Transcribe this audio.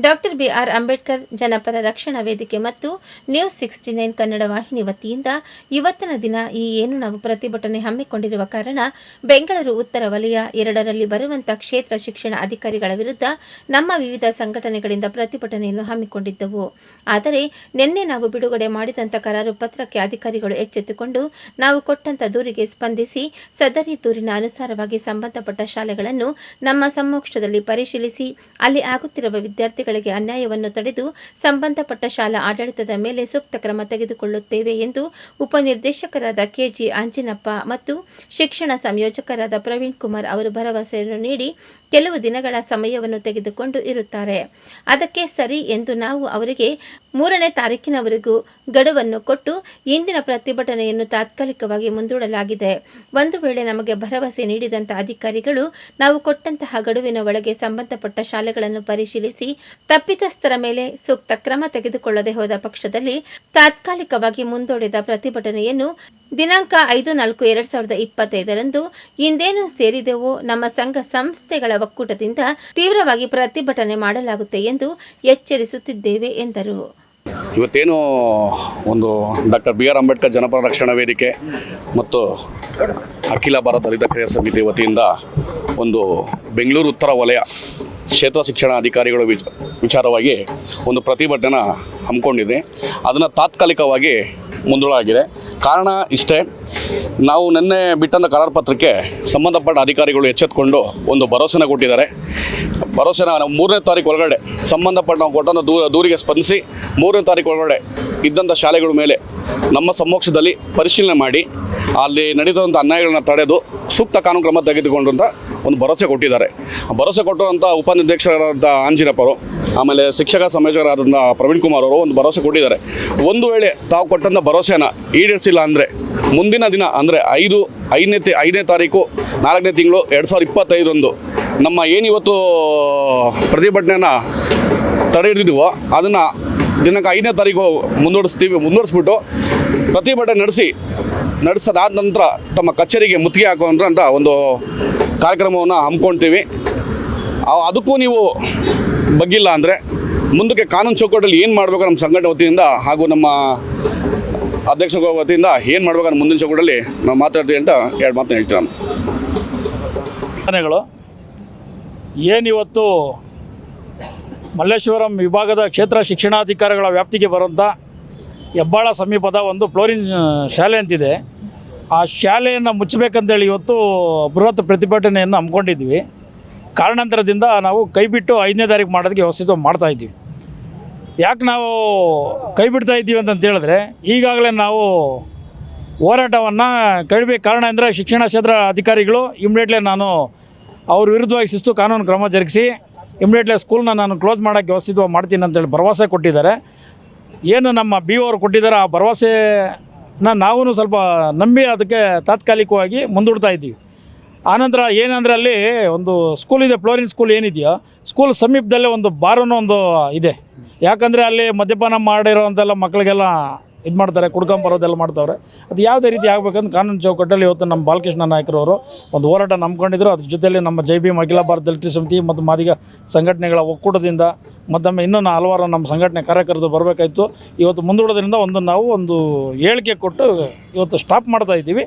Doctor B R Ambedkar ಜನಪರ ರಕ್ಷಣಾ ವೇದಿಕೆ ಮತ್ತು ನ್ಯೂಸ್ ಸಿಕ್ಸ್ಟಿ ನೈನ್ ಕನ್ನಡ ವಾಹಿನಿ ವತಿಯಿಂದ ಇವತ್ತಿನ ದಿನ ಈ ಏನು ನಾವು ಪ್ರತಿಭಟನೆ ಹಮ್ಮಿಕೊಂಡಿರುವ ಕಾರಣ ಬೆಂಗಳೂರು ಉತ್ತರ ವಲಯ ಎರಡರಲ್ಲಿ ಬರುವಂತಹ ಕ್ಷೇತ್ರ ಶಿಕ್ಷಣ ಅಧಿಕಾರಿಗಳ ವಿರುದ್ಧ ನಮ್ಮ ವಿವಿಧ ಸಂಘಟನೆಗಳಿಂದ ಪ್ರತಿಭಟನೆಯನ್ನು ಹಮ್ಮಿಕೊಂಡಿದ್ದವು. ಆದರೆ ನಿನ್ನೆ ನಾವು ಬಿಡುಗಡೆ ಮಾಡಿದಂಥ ಕರಾರು ಪತ್ರಕ್ಕೆ ಅಧಿಕಾರಿಗಳು ಎಚ್ಚೆತ್ತುಕೊಂಡು ನಾವು ಕೊಟ್ಟಂತ ದೂರಿಗೆ ಸ್ಪಂದಿಸಿ ಸದರಿ ದೂರಿನ ಅನುಸಾರವಾಗಿ ಸಂಬಂಧಪಟ್ಟ ಶಾಲೆಗಳನ್ನು ನಮ್ಮ ಸಮ್ಮುಖದಲ್ಲಿ ಪರಿಶೀಲಿಸಿ ಅಲ್ಲಿ ಆಗುತ್ತಿರುವ ವಿದ್ಯಾರ್ಥಿಗಳಿಗೆ ಅನ್ಯಾಯವನ್ನು ತಡೆದು ಸಂಬಂಧಪಟ್ಟ ಶಾಲಾ ಆಡಳಿತದ ಮೇಲೆ ಸೂಕ್ತ ಕ್ರಮ ತೆಗೆದುಕೊಳ್ಳುತ್ತೇವೆ ಎಂದು ಉಪನಿರ್ದೇಶಕರಾದ ಕೆಜಿ ಅಂಜಿನಪ್ಪ ಮತ್ತು ಶಿಕ್ಷಣ ಸಂಯೋಜಕರಾದ ಪ್ರವೀಣ್ ಕುಮಾರ್ ಅವರು ಭರವಸೆಯನ್ನು ನೀಡಿ ಕೆಲವು ದಿನಗಳ ಸಮಯವನ್ನು ತೆಗೆದುಕೊಂಡು ಇರುತ್ತಾರೆ. ಅದಕ್ಕೆ ಸರಿ ಎಂದು ನಾವು ಅವರಿಗೆ ಮೂರನೇ ತಾರೀಕಿನವರೆಗೂ ಗಡುವನ್ನು ಕೊಟ್ಟು ಇಂದಿನ ಪ್ರತಿಭಟನೆಯನ್ನು ತಾತ್ಕಾಲಿಕವಾಗಿ ಮುಂದೂಡಲಾಗಿದೆ. ಒಂದು ವೇಳೆ ನಮಗೆ ಭರವಸೆ ನೀಡಿದಂತಹ ಅಧಿಕಾರಿಗಳು ನಾವು ಕೊಟ್ಟಂತಹ ಗಡುವಿನ ಒಳಗೆ ಸಂಬಂಧಪಟ್ಟ ಶಾಲೆಗಳನ್ನು ಪರಿಶೀಲಿಸಿ ತಪ್ಪಿತಸ್ಥರ ಮೇಲೆ ಸೂಕ್ತ ಕ್ರಮ ತೆಗೆದುಕೊಳ್ಳದೆ ಹೋದ ಪಕ್ಷದಲ್ಲಿ ತಾತ್ಕಾಲಿಕವಾಗಿ ಮುಂದೂಡಿದ ಪ್ರತಿಭಟನೆಯನ್ನು ದಿನಾಂಕ ಐದು ನಾಲ್ಕು ಎರಡ್ ಸಾವಿರದ ಇಪ್ಪತ್ತೈದರಂದು ಇಂದೇನು ಸೇರಿದೆವೋ ನಮ್ಮ ಸಂಘ ಸಂಸ್ಥೆಗಳ ಒಕ್ಕೂಟದಿಂದ ತೀವ್ರವಾಗಿ ಪ್ರತಿಭಟನೆ ಮಾಡಲಾಗುತ್ತೆ ಎಂದು ಎಚ್ಚರಿಸುತ್ತಿದ್ದೇವೆ ಎಂದರು. ಇವತ್ತೇನು ಒಂದು ಡಾಕ್ಟರ್ ಬಿ ಆರ್ ಅಂಬೇಡ್ಕರ್ ಜನಪರ ರಕ್ಷಣಾ ವೇದಿಕೆ ಮತ್ತು ಅಖಿಲ ಭಾರತ ದಲಿತ ಕ್ರಿಯಾ ಸಮಿತಿ ವತಿಯಿಂದ ಒಂದು ಬೆಂಗಳೂರು ಉತ್ತರ ವಲಯ ಕ್ಷೇತ್ರ ಶಿಕ್ಷಣ ಅಧಿಕಾರಿಗಳು ವಿಚ, ವಿಚಾರವಾಗಿ ಒಂದು ಪ್ರತಿಭಟನೆ ಹಮ್ಮಿಕೊಂಡಿದೆ. ಅದನ್ನು ತಾತ್ಕಾಲಿಕವಾಗಿ ಮುಂದೂಡಲಾಗಿದೆ. ಕಾರಣ ಇಷ್ಟೇ ನಾವು ನಿನ್ನೆ ಬಿಟ್ಟಂಥ ಕರಾರು ಪತ್ರಕ್ಕೆ ಸಂಬಂಧಪಟ್ಟ ಅಧಿಕಾರಿಗಳು ಎಚ್ಚೆತ್ಕೊಂಡು ಒಂದು ಭರವಸೆನ ಕೊಟ್ಟಿದ್ದಾರೆ. ಭರೋಸೆನ ನಾವು ಮೂರನೇ ತಾರೀಕು ಒಳಗಡೆ ಸಂಬಂಧಪಟ್ಟ ನಾವು ಕೊಟ್ಟಂಥ ದೂರ ದೂರಿಗೆ ಸ್ಪಂದಿಸಿ ಮೂರನೇ ತಾರೀಕು ಒಳಗಡೆ ಇದ್ದಂಥ ಶಾಲೆಗಳ ಮೇಲೆ ನಮ್ಮ ಸಮ್ಮುಖದಲ್ಲಿ ಪರಿಶೀಲನೆ ಮಾಡಿ, ಅಲ್ಲಿ ನಡೆದಿರುವಂಥ ಅನ್ಯಾಯಗಳನ್ನ ತಡೆದು ಸೂಕ್ತ ಕಾನೂನು ಕ್ರಮ ತೆಗೆದುಕೊಂಡು ಒಂದು ಭರವಸೆ ಕೊಟ್ಟಿದ್ದಾರೆ. ಭರವಸೆ ಕೊಟ್ಟಿರುವಂಥ ಉಪನಿರ್ದೇಶಕರಾದಂಥ ಆಂಜಿನಪ್ಪರು ಆಮೇಲೆ ಶಿಕ್ಷಕ ಸಂಯೋಜಕರಾದಂಥ ಪ್ರವೀಣ್ ಕುಮಾರ್ ಅವರು ಒಂದು ಭರವಸೆ ಕೊಟ್ಟಿದ್ದಾರೆ. ಒಂದು ವೇಳೆ ತಾವು ಕೊಟ್ಟಂಥ ಭರವಸೆನ ಈಡೇರಿಸಿಲ್ಲ ಅಂದರೆ, ಮುಂದಿನ ದಿನ ಅಂದರೆ ಐದು, ಐದನೇ ಐದನೇ ತಾರೀಕು, ನಾಲ್ಕನೇ ತಿಂಗಳು ಎರಡು ಸಾವಿರದ ಇಪ್ಪತ್ತೈದರಂದು ನಮ್ಮ ಏನಿವತ್ತು ಪ್ರತಿಭಟನೆಯನ್ನು ತಡೆ ಹಿಡಿದಿದ್ದೀವೋ ಅದನ್ನು ದಿನಾಂಕ ಐದನೇ ತಾರೀಕು ಮುಂದುವರಿಸ್ತೀವಿ ಮುಂದುವರಿಸ್ಬಿಟ್ಟು ಪ್ರತಿಭಟನೆ ನಡೆಸಿ, ನಡೆಸೋದಾದ ನಂತರ ತಮ್ಮ ಕಚೇರಿಗೆ ಮುತ್ತಿಗೆ ಹಾಕುವಂಥ ಒಂದು ಕಾರ್ಯಕ್ರಮವನ್ನು ಹಮ್ಮಿಕೊಳ್ತೀವಿ. ಅದಕ್ಕೂ ನೀವು ಬಗ್ಗಿಲ್ಲ ಅಂದರೆ ಮುಂದಕ್ಕೆ ಕಾನೂನು ಚೌಕಟ್ಟಲ್ಲಿ ಏನು ಮಾಡಬೇಕು ನಮ್ಮ ಸಂಘಟನೆ ವತಿಯಿಂದ ಹಾಗೂ ನಮ್ಮ ಅಧ್ಯಕ್ಷ ವತಿಯಿಂದ ಏನು ಮಾಡಬೇಕು ಮುಂದಿನ ಚೌಕಟ್ಟಲ್ಲಿ ನಾವು ಮಾತಾಡ್ತೀವಿ ಅಂತ ಎರಡು ಮಾತು ಹೇಳ್ತೀನಿ ನಾನು. ಏನಿವತ್ತು ಮಲ್ಲೇಶ್ವರಂ ವಿಭಾಗದ ಕ್ಷೇತ್ರ ಶಿಕ್ಷಣಾಧಿಕಾರಿಗಳ ವ್ಯಾಪ್ತಿಗೆ ಬರುವಂಥ ಹೆಬ್ಬಾಳ ಸಮೀಪದ ಒಂದು ಫ್ಲೋರಿನ್ ಶಾಲೆ ಅಂತಿದೆ. ಆ ಶಾಲೆಯನ್ನು ಮುಚ್ಚಬೇಕಂತೇಳಿ ಇವತ್ತು ಬೃಹತ್ ಪ್ರತಿಭಟನೆಯನ್ನು ಹಮ್ಮಿಕೊಂಡಿದ್ವಿ. ಕಾರಣಾಂತರದಿಂದ ನಾವು ಕೈಬಿಟ್ಟು ಐದನೇ ತಾರೀಕು ಮಾಡೋದಕ್ಕೆ ವ್ಯವಸ್ಥಿತ ಮಾಡ್ತಾಯಿದ್ದೀವಿ ಯಾಕೆ ನಾವು ಕೈ ಬಿಡ್ತಾ ಇದ್ದೀವಿ ಅಂತಂತ ಹೇಳಿದ್ರೆ, ಈಗಾಗಲೇ ನಾವು ಹೋರಾಟವನ್ನು ಕೈಬೇಕು ಕಾರಣ ಅಂದರೆ ಶಿಕ್ಷಣ ಕ್ಷೇತ್ರ ಅಧಿಕಾರಿಗಳು ಇಮ್ಮಿಡಿಯೇಟ್ಲಿ ನಾನು ಅವ್ರ ವಿರುದ್ಧವಾಗಿ ಶಿಸ್ತು ಕಾನೂನು ಕ್ರಮ ಜರುಗಿಸಿ ಇಮ್ಮಿಡಿಯೇಟ್ಲಿ ಸ್ಕೂಲ್ನ ನಾನು ಕ್ಲೋಸ್ ಮಾಡೋಕ್ಕೆ ವ್ಯವಸ್ಥಿತವಾಗಿ ಮಾಡ್ತೀನಿ ಅಂತೇಳಿ ಭರವಸೆ ಕೊಟ್ಟಿದ್ದಾರೆ. ಏನು ನಮ್ಮ ಬಿ ಅವರು ಕೊಟ್ಟಿದ್ದಾರೆ, ಆ ಭರವಸೆನ ನಾವೂ ಸ್ವಲ್ಪ ನಂಬಿ ಅದಕ್ಕೆ ತಾತ್ಕಾಲಿಕವಾಗಿ ಮುಂದೂಡ್ತಾ ಇದ್ದೀವಿ. ಆನಂತರ ಏನಂದರೆ ಅಲ್ಲಿ ಒಂದು ಸ್ಕೂಲ್ ಇದೆ ಫ್ಲೋರಿನ್ ಸ್ಕೂಲ್ ಏನಿದೆಯೋ ಸ್ಕೂಲ್ ಸಮೀಪದಲ್ಲೇ ಒಂದು ಬಾರನ್ನು ಒಂದು ಇದೆ. ಯಾಕಂದರೆ ಅಲ್ಲಿ ಮದ್ಯಪಾನ ಮಾಡಿರೋಂಥೆಲ್ಲ ಮಕ್ಕಳಿಗೆಲ್ಲ ಇದು ಮಾಡ್ತಾರೆ ಕುಡ್ಕೊಂಬರೋದೆಲ್ಲ ಮಾಡ್ತಾವ್ರೆ. ಅದು ಯಾವುದೇ ರೀತಿ ಆಗಬೇಕಂತ ಕಾನೂನು ಚೌಕಟ್ಟಲ್ಲಿ ಇವತ್ತು ನಮ್ಮ ಬಾಲಕೃಷ್ಣ ನಾಯಕರವರು ಒಂದು ಹೋರಾಟ ನಂಬ್ಕೊಂಡಿದ್ರು. ಅದ್ರ ಜೊತೆಯಲ್ಲಿ ನಮ್ಮ ಜೈ ಭೀಮ್ ಅಖಿಲ ಭಾರತ ದಲಿತ ಸಮಿತಿ ಮತ್ತು ಮಾದಿಗ ಸಂಘಟನೆಗಳ ಒಕ್ಕೂಟದಿಂದ ಮತ್ತೊಮ್ಮೆ ಇನ್ನೂ ನಾ ಹಲವಾರು ನಮ್ಮ ಸಂಘಟನೆ ಕಾರ್ಯಕರ್ತರು ಬರಬೇಕಾಯಿತು. ಇವತ್ತು ಮುಂದೂಡೋದ್ರಿಂದ ಒಂದು ನಾವು ಒಂದು ಹೇಳಿಕೆ ಕೊಟ್ಟು ಇವತ್ತು ಸ್ಟಾಪ್ ಮಾಡ್ತಾ ಇದ್ದೀವಿ.